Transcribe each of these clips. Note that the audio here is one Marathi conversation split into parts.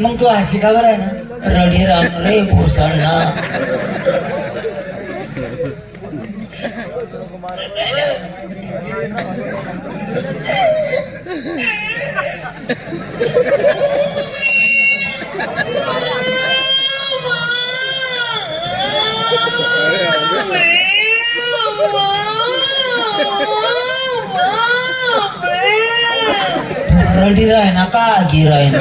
मग तू अशी का बरं आहे ना? रडी राम रे भोसडना ना का आगी राय ना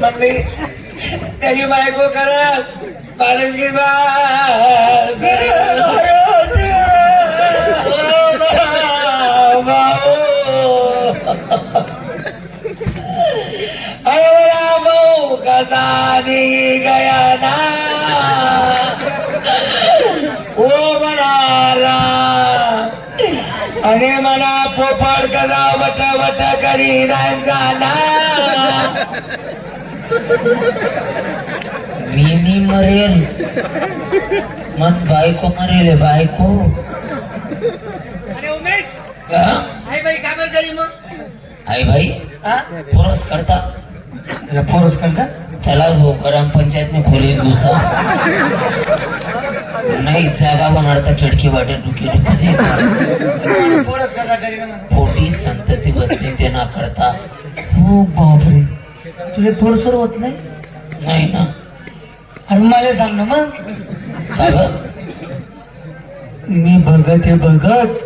मग मी त्याची बायको करत बाळगी अरे बरा भाऊ कसा गया आणि मला पोपट कसा वट वट करी नाही मी मरेल. मग बायको मरेल बायको. अरे उमेश? आई बाई काय बरं झाली मग. आई भाई हा? पोरस करता. फोरस करता? चला भाऊ ग्रामपंचायतने खोली दिवसा. नाही जागा बनाडता खिडकी वाटे डुकी डुकी दे. फोरस करता तरी ना मग. पोटी संतती बदली ते ना करता हो बापरे. तुझे फोरसवर होत नाही? नाही ना. आणि मला सांग ना मग. का? मी बघत हे बघत.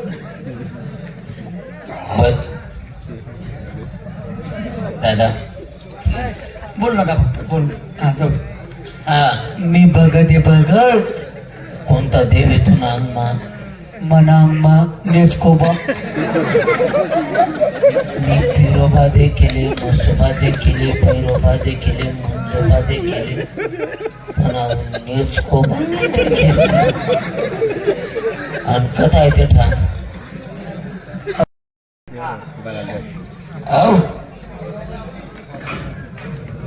बघ. दादा. बोल बोल. हा बोल. हा. मी बघत हे बघत. आहे तू नांग मा मनामा नेचकोबा मी फिरोबा दे केले मसोबा केले भैरोबा दे केले मंजोबा केले. पुन्हा नेचकोबा केले आणि कथा आहे ते ठाण औ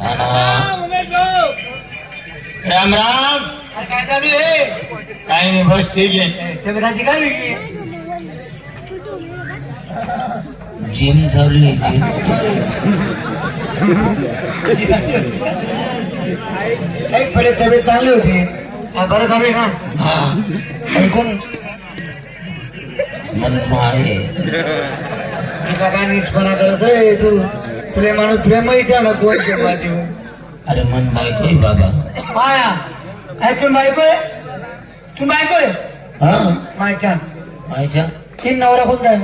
आणि राम राम. काय चालू आहे काही नाही बस ठीक आहे तब्येताची काय वेगळी जिम चालू आहे जिम नाही पहिले तब्येत चांगली होती हा, बरं चालू आहे ना हा आणि कोण मन माये तुला काय नीचपणा करतोय तू तुले माणूस तुला माहिती आहे ना कोण ते बाजू अरे मन बायको आहे तू बायको आहे हा मायच्या मायच्या तीन नवरा कोणता आहे?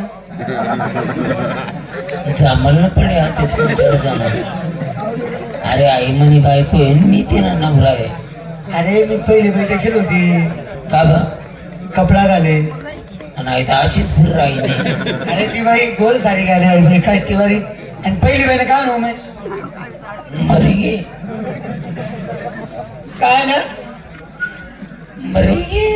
जांभळला पडे आता तुमच्याकडे जाणार अरे आई म्हणे बायको आहे मी तिला नवरा आहे अरे मी पहिली बैठक केली होती का बा कपडा घाले आणि आई तर अशीच फिर राहिली अरे ती बाई गोल साडी घाले काय ती बाई आणि पहिली बाईने काय ना मरे गे काय ना मरे गे